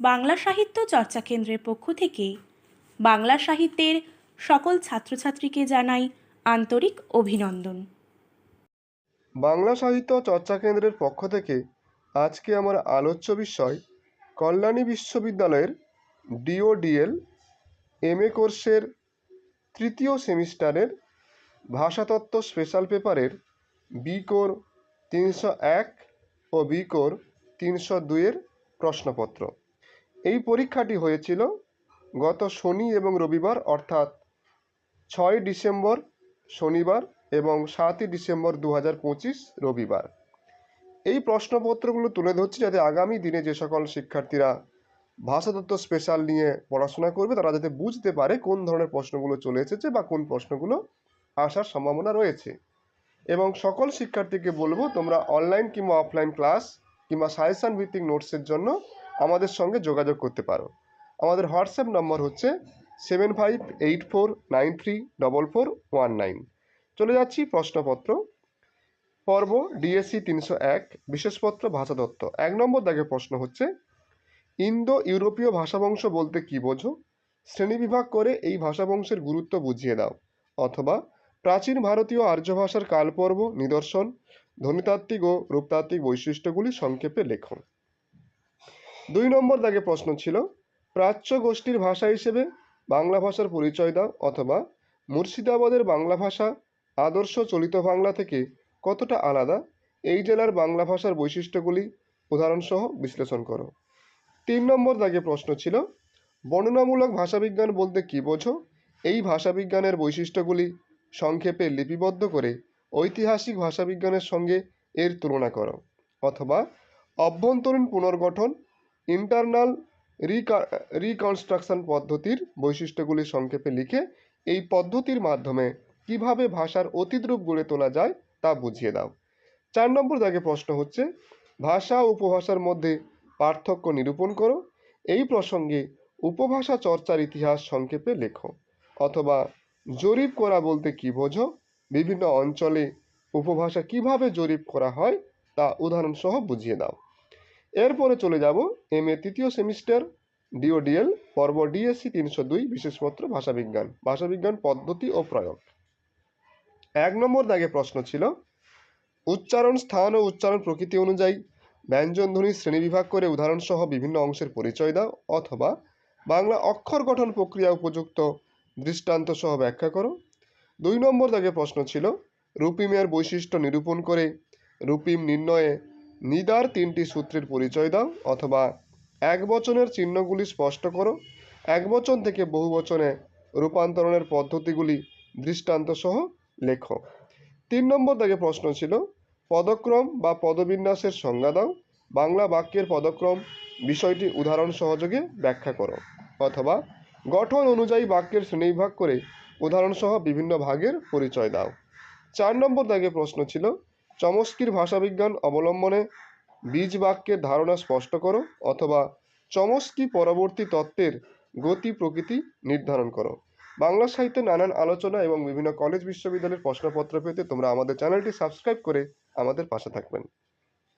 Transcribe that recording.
বাংলা সাহিত্য চর্চা কেন্দ্রের পক্ষ থেকে বাংলা সাহিত্যের সকল ছাত্রছাত্রীকে জানাই আন্তরিক অভিনন্দন। বাংলা সাহিত্য চর্চা কেন্দ্রের পক্ষ থেকে আজকে আমার আলোচ্য বিষয় কল্যাণী বিশ্ববিদ্যালয়ের ডিওডিএল এম এ কোর্সের তৃতীয় সেমিস্টারের ভাষাতত্ত্ব স্পেশাল পেপারের বি কোর তিনশো এক ও বি কোর তিনশো দুইয়ের প্রশ্নপত্র। এই পরীক্ষাটি হয়েছিল গত শনি এবং রবিবার, অর্থাৎ ছয় ডিসেম্বর শনিবার এবং সাতই ডিসেম্বর দু হাজার পঁচিশ রবিবার। এই প্রশ্নপত্রগুলো তুলে ধরছি যাতে আগামী দিনে যে সকল শিক্ষার্থীরা ভাষাতত্ত্ব স্পেশাল নিয়ে পড়াশোনা করবে, তারা যাতে বুঝতে পারে কোন ধরনের প্রশ্নগুলো চলে এসেছে বা কোন প্রশ্নগুলো আসার সম্ভাবনা রয়েছে। এবং সকল শিক্ষার্থীকে বলব, তোমরা অনলাইন কিংবা অফলাইন ক্লাস কিংবা সাজেশান ভিত্তিক নোটসের জন্য আমাদের সঙ্গে যোগাযোগ করতে পারো। আমাদের হোয়াটসঅ্যাপ নম্বর হচ্ছে seven five eight four nine three double four one nine চলে যাচ্ছি প্রশ্নপত্র। পর্ব ডিএসসি তিনশো এক, বিশেষপত্র ভাষাতত্ত্ব এক নম্বর দাগে প্রশ্ন হচ্ছে ইন্দো ইউরোপীয় ভাষাবংশ বলতে কী বোঝো? শ্রেণীবিভাগ করে এই ভাষাবংশের গুরুত্ব বুঝিয়ে দাও। অথবা, প্রাচীন ভারতীয় আর্য ভাষার কালপর্ব, নিদর্শন, ধ্বনিতাত্ত্বিক ও রূপতাত্ত্বিক বৈশিষ্ট্যগুলি সংক্ষেপে লেখো। দুই নম্বর দাগে প্রশ্ন ছিল, প্রাচ্য গোষ্ঠীর ভাষা হিসেবে বাংলা ভাষার পরিচয় দাও অথবা মুর্শিদাবাদের বাংলা ভাষা আদর্শ চলিত বাংলা থেকে কতটা আলাদা? এই জেলার বাংলা ভাষার বৈশিষ্ট্যগুলি উদাহরণসহ বিশ্লেষণ করো। তিন নম্বর দাগে প্রশ্ন ছিল, বর্ণনামূলক ভাষাবিজ্ঞান বলতে কী বোঝো? এই ভাষাবিজ্ঞানের বৈশিষ্ট্যগুলি সংক্ষেপে লিপিবদ্ধ করে ঐতিহাসিক ভাষাবিজ্ঞানের সঙ্গে এর তুলনা করো। অথবা অভ্যন্তরীণ পুনর্গঠন ইন্টারনাল রিকনস্ট্রাকশন পদ্ধতির বৈশিষ্ট্যগুলি সংক্ষেপে লিখে এই পদ্ধতির মাধ্যমে কীভাবে ভাষার অতিদ্রূপ গড়ে তোলা যায় তা বুঝিয়ে দাও। চার নম্বর দাগে প্রশ্ন হচ্ছে, ভাষা উপভাষার মধ্যে পার্থক্য নিরূপণ করো। এই প্রসঙ্গে উপভাষা চর্চার ইতিহাস সংক্ষেপে লেখো। অথবা জরিপ করা বলতে কী বোঝো? বিভিন্ন অঞ্চলে উপভাষা কীভাবে জরিপ করা হয় তা উদাহরণসহ বুঝিয়ে দাও। এরপরে চলে যাব এম এ তৃতীয় সেমিস্টার ডিওডিএল পর্ব ডিএসসি তিনশো দুই বিশেষপত্র ভাষাবিজ্ঞান ভাষাবিজ্ঞান পদ্ধতি ও প্রয়োগ। এক নম্বর দাগে প্রশ্ন ছিল, উচ্চারণ স্থান ও উচ্চারণ প্রকৃতি অনুযায়ী ব্যঞ্জনধ্বনি শ্রেণীবিভাগ করে উদাহরণসহ বিভিন্ন অংশের পরিচয় দাও অথবা বাংলা অক্ষর গঠন প্রক্রিয়া উপযুক্ত দৃষ্টান্ত সহ ব্যাখ্যা করো। দুই নম্বর দাগে প্রশ্ন ছিল রূপিমের বৈশিষ্ট্য নিরূপণ করে রূপিম নির্ণয়ে নিদার তিনটি সূত্রের পরিচয় দাও, অথবা এক বচনের চিহ্নগুলি স্পষ্ট করো। এক বচন থেকে বহু বচনে রূপান্তরণের পদ্ধতিগুলি দৃষ্টান্ত সহ লেখো। তিন নম্বর দাগে প্রশ্ন ছিল, পদক্রম বা পদবিন্যাসের সংজ্ঞা দাও। বাংলা বাক্যের পদক্রম বিষয়টি উদাহরণ সহযোগে ব্যাখ্যা করো। অথবা গঠন অনুযায়ী বাক্যের শ্রেণীবিভাগ করে উদাহরণসহ বিভিন্ন ভাগের পরিচয় দাও। চার নম্বর দাগে প্রশ্ন ছিল চমস্কির ভাষাবিজ্ঞান অবলম্বনে বীজ বাক্যের ধারণা স্পষ্ট করো অথবা চমস্কি পরবর্তী তত্ত্বের গতি প্রকৃতি নির্ধারণ করো। বাংলা সাহিত্যে নানান আলোচনা এবং বিভিন্ন কলেজ বিশ্ববিদ্যালয়ের প্রশ্নপত্র পেতে তোমরা আমাদের চ্যানেলটি সাবস্ক্রাইব করে আমাদের পাশে থাকবেন।